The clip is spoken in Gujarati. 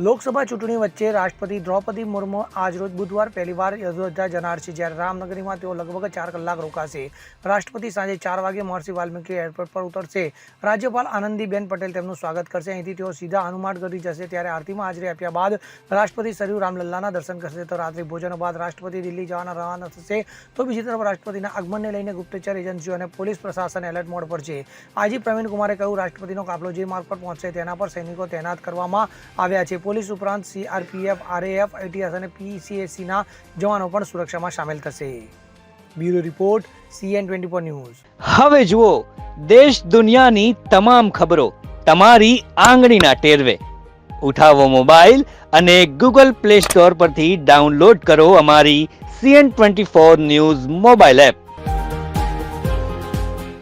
લોકસભા ચૂંટણી વચ્ચે રાષ્ટ્રપતિ દ્રૌપદી મુર્મુ આજરોજ બુધવાર પહેલીવાર અયોધ્યા જનાર છે. જ્યારે રામનગરીમાં તેઓ લગભગ ચાર કલાક રોકાશે. રાષ્ટ્રપતિ સાંજે ચાર વાગે મહર્ષિ વાલ્મીકી એરપોર્ટ પર ઉતરશે. રાજ્યપાલ આનંદીબેન પટેલ તેમનું સ્વાગત કરશે. અહીંથી તેઓ સીધા હનુમાનગઢી જશે. ત્યારે આરતીમાં હાજરી આપ્યા બાદ રાષ્ટ્રપતિ સરયુ રામલલ્લાના દર્શન કરશે. તો રાત્રિ ભોજન બાદ રાષ્ટ્રપતિ દિલ્હી જવાના રવાના થશે. તો બીજી તરફ રાષ્ટ્રપતિના આગમનને લઈને ગુપ્તચર એજન્સીઓ અને પોલીસ પ્રશાસન એલર્ટ મોડ પર છે. આજે પ્રવીણ કુમારે કહ્યું, રાષ્ટ્રપતિનો કાફલો જે માર્ગ પર પહોંચશે તેના પર સૈનિકો તૈનાત કરવામાં આવ્યા છે. પોલીસ ઉપરાંત સીઆરપીએફ આરએએફ આઈટીએસ અને પીસીએસસીના જવાનો પણ સુરક્ષામાં સામેલ થશે. Bureau report CN twenty four news. હવે જુઓ, દેશ દુનિયાની તમામ ખબરો તમારી આંગળીના ટેરવે. ઉઠાવો મોબાઈલ અને ગૂગલ પ્લે સ્ટોર પરથી ડાઉનલોડ કરો અમારી CN twenty four news mobile app.